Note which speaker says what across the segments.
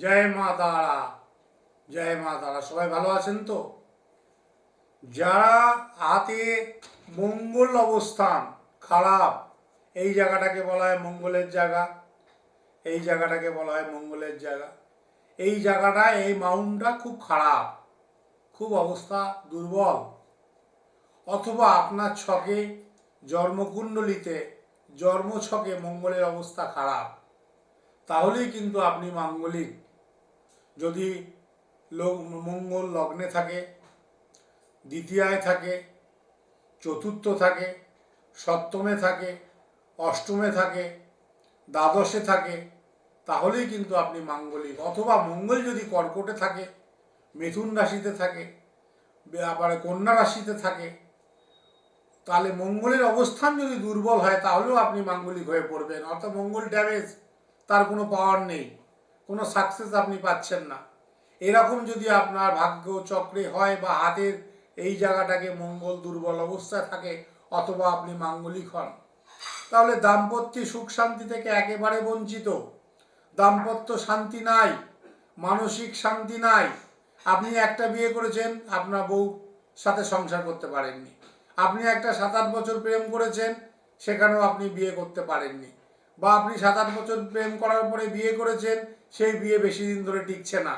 Speaker 1: জয় মা তারা, জয় মা তারা। সবাই ভালো আছেন তো? যারা হাতে মঙ্গল অবস্থান, খারাপ, এই জায়গাটাকে বলা হয় মঙ্গলের জায়গা, এই জায়গাটাকে বলা হয় মঙ্গলের জায়গা। এই জায়গাটা, এই মাউন্টটা খুব খারাপ, খুব অবস্থা দুর্বল। অথবা আপনার ছকে জন্মকুণ্ডলিতে, জন্মছকে মঙ্গলের অবস্থা খারাপ। তাহলেই কিন্তু আপনি মাঙ্গলিক। যদি মঙ্গল লগ্নে থাকে, দ্বিতীয়ায় থাকে, চতুর্থ থাকে, সপ্তমে থাকে, অষ্টমে থাকে, দ্বাদশে থাকে, তাহলেই কিন্তু আপনি মাঙ্গলিক। অথবা মঙ্গল যদি কর্কটে থাকে, মিথুন রাশিতে থাকে আবার কন্যা রাশিতে থাকে, তাহলে মঙ্গলের অবস্থান যদি দুর্বল হয়, তাহলেও আপনি মাঙ্গলিক হয়ে পড়বেন। অর্থাৎ মঙ্গল ড্যামেজ তার কোনো পাওয়ার নেই। কোনো সাকসেস আপনি পাচ্ছেন না। এরকম যদি আপনার ভাগ্য চক্রে হয় বা হাতের এই জায়গাটাকে মঙ্গল দুর্বল অবস্থায় থাকে অথবা আপনি মাঙ্গলিক হন, তাহলে দাম্পত্য সুখ শান্তি থেকে একেবারে বঞ্চিত। দাম্পত্য শান্তি নাই, মানসিক শান্তি নাই। আপনি একটা বিয়ে করেছেন, আপনার বউ সাথে সংসার করতে পারেননি। আপনি একটা সাত আট বছর প্রেম করেছেন, সেখানেও আপনি বিয়ে করতে পারেননি। বা আপনি সাত আট বছর প্রেম করার পরে বিয়ে করেছেন, সেই বিয়ে বেশি দিন ধরে টিকছে না।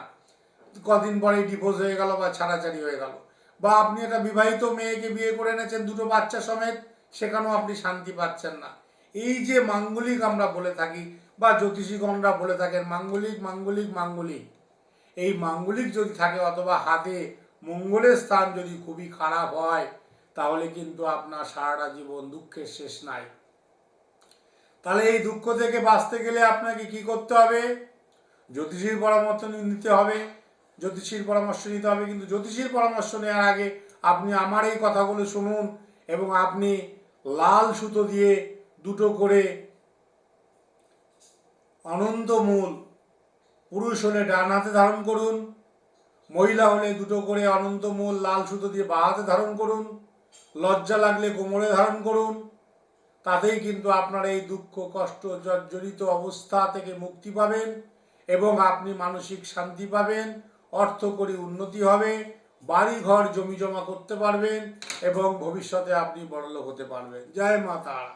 Speaker 1: কদিন পরেই ডিভোর্স হয়ে গেল বা ছাড়াছাড়ি হয়ে গেল। বা আপনি একটা বিবাহিত মেয়েকে বিয়ে করে এনেছেন, দুটো বাচ্চা সমেত, সেখানেও আপনি শান্তি পাচ্ছেন না। এই যে মাঙ্গলিক আমরা বলে থাকি, বা জ্যোতিষীগণরা বলে থাকেন, মাঙ্গলিক মাঙ্গলিক মাঙ্গলিক। এই মাঙ্গলিক যদি থাকে অথবা হাতে মঙ্গলের স্থান যদি খুবই খারাপ হয়, তাহলে কিন্তু আপনার সারাটা জীবন দুঃখের শেষ নাই। তাহলে এই দুঃখ থেকে বাঁচতে গেলে আপনাকে কি করতে হবে? জ্যোতিষীর পরামর্শ নিতে হবে। জ্যোতিষীর পরামর্শ নিতে হবে। কিন্তু জ্যোতিষীর পরামর্শ নেওয়ার আগে আপনি আমার এই কথাগুলো শুনুন এবং আপনি লাল সুতো দিয়ে দুটো করে অনন্তমূল পুরুষ হলে ডান হাতে ধারণ করুন, মহিলা হলে দুটো করে অনন্তমূল লাল সুতো দিয়ে বা হাতে ধারণ করুন, লজ্জা লাগলে কোমরে ধারণ করুন তাতেই কিন্তু আপনার এই দুঃখ, কষ্ট, জর্জরিত অবস্থা থেকে মুক্তি পাবেন এবং আপনি মানসিক শান্তি পাবেন, অর্থ করি উন্নতি হবে বাড়ি ঘর জমি জমা করতে পারবেন এবং ভবিষ্যতে আপনি বড়লোক হতে পারবেন। জয় মা তারা।